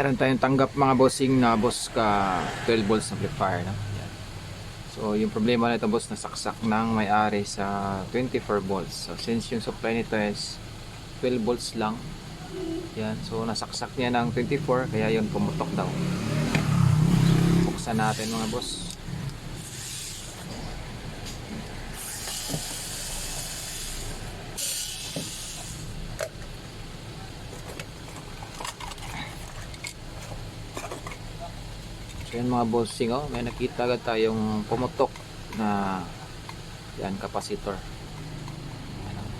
Meron tayong tanggap mga bossing na boss ka 12 volts amplifier. No? Yan. So yung problema nito boss nasaksak ng may-ari sa 24 volts. So since yung supply nito is 12 volts lang. Yan. So nasaksak niya ng 24 kaya yun pumutok daw. Buksan natin mga boss. So yan mga bossing oh, may nakita agad tayong pumutok na yan capacitor. Yan, oh.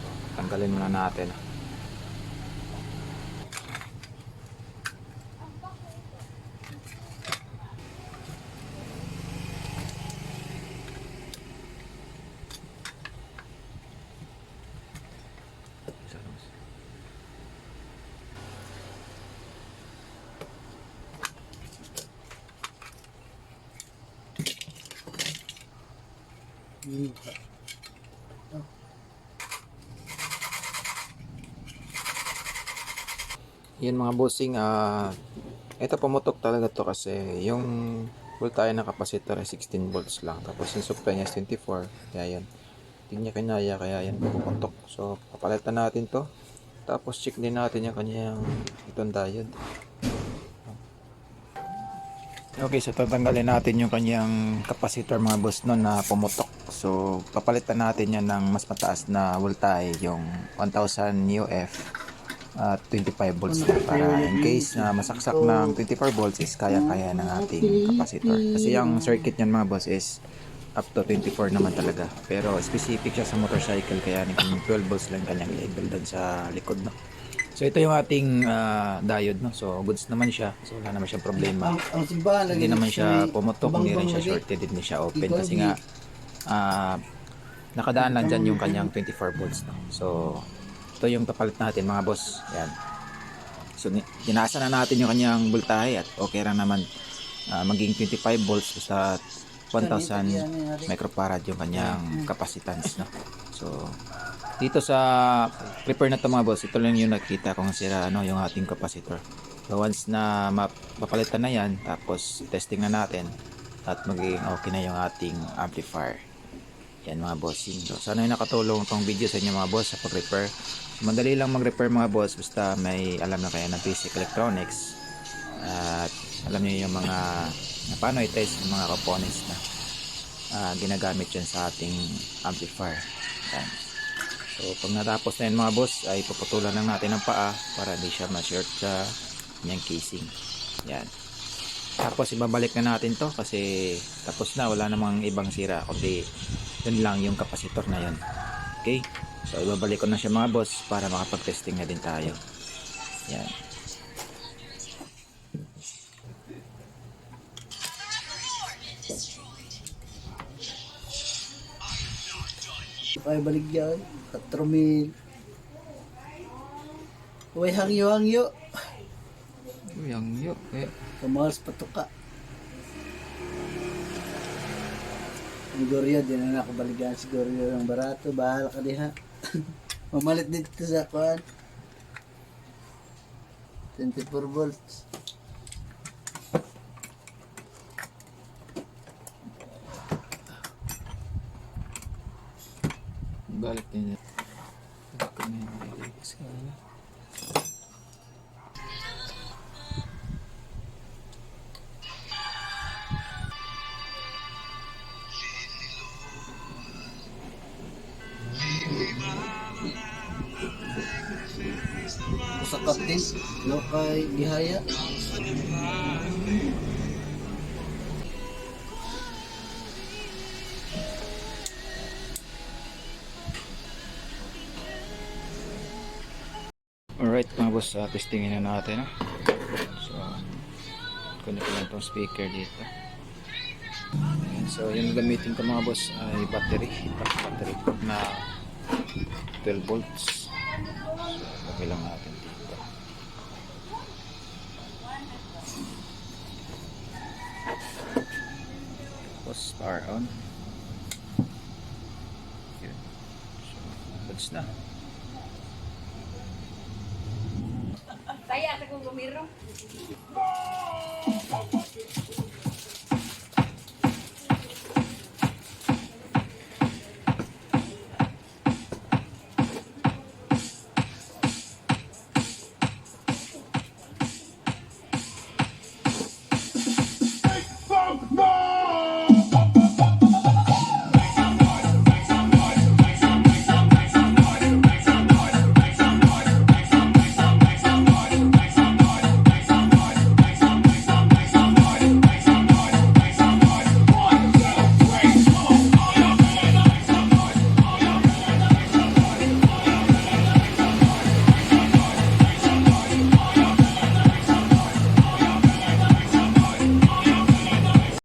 So, tanggalin muna natin. Yan mga bossing, ah ito pumutok talaga to kasi yung voltahe ng capacitor ay 16 volts lang. Tapos yung supply niya is 24. Kaya yan. Hindi niya kinaya kaya yan pumutok. So papalitan natin to. Tapos check din natin yung kanyang itong diode. Okay, so tatanggalin natin yung kanyang capacitor mga boss no na pumutok. So papalitan natin yan ng mas mataas na voltahe yung 1000 UF at 25 volts na para in case na masaksak ng 24 volts is kaya-kaya ng ating capacitor. Kasi yung circuit niyan mga boss is up to 24 naman talaga. Pero specific siya sa motorcycle kaya naging 12 volts lang kanyang label doon sa likod no. So ito yung ating ah, diode no. So goods naman siya. So wala naman siyang problema. Ang, ang simbahan Hindi naman siya si pumutok, hindi rin siya shorted, hindi siya open kasi nga ah nakadaan lang dyan yung kanyang 24 volts. No? So, ito yung kapalit natin mga boss. Yan. So, tinasa na natin yung kanyang voltahe at okay lang naman ah, maging 25 volts sa 1000 microfarad yung kanyang capacitance. No? So, dito sa clipper na to mga boss, ito lang yung nakita kung sira ano, yung ating capacitor. So, once na mapapalitan na yan, tapos testing na natin, at magiging okay na yung ating amplifier. Yan mga bossing. So, sana yung nakatulong tong video sa inyo mga boss sa pag-repair. Madali lang mag-repair mga boss basta may alam na kayo ng basic electronics at alam niyo yung mga paano i-test yung mga components na ah, ginagamit yun sa ating amplifier. Yan. So, pag natapos na yun mga boss, ay puputulan lang natin ang paa para hindi siya ma-short sa kanyang casing. Yan. Tapos ibabalik na natin to kasi tapos na wala namang ibang sira kundi yun lang yung kapasitor na yun. Okay? So ibabalik ko na siya mga boss para makapag-testing na din tayo. Yan. Ay balik dyan. 4 mil. Uy, hangyo-hangyo. Yang yuk. Eh. Kamahal sa patuka. Siguro yun, di na nakabalikan siguro yun ng barato. Bahala ka diha. Mamalit dito sa kuhan. 24 volts. Balik din. Sa kaptin. Lokay Gihaya. Alright mga boss, uh, testingin na natin. No? So, connect ko lang itong speaker dito. Ayan, so, yung gamitin ko mga boss ay battery. Battery na 12 volts. So, okay lang natin dito. Tapos power on. Yun. So, goods na. con gomirro.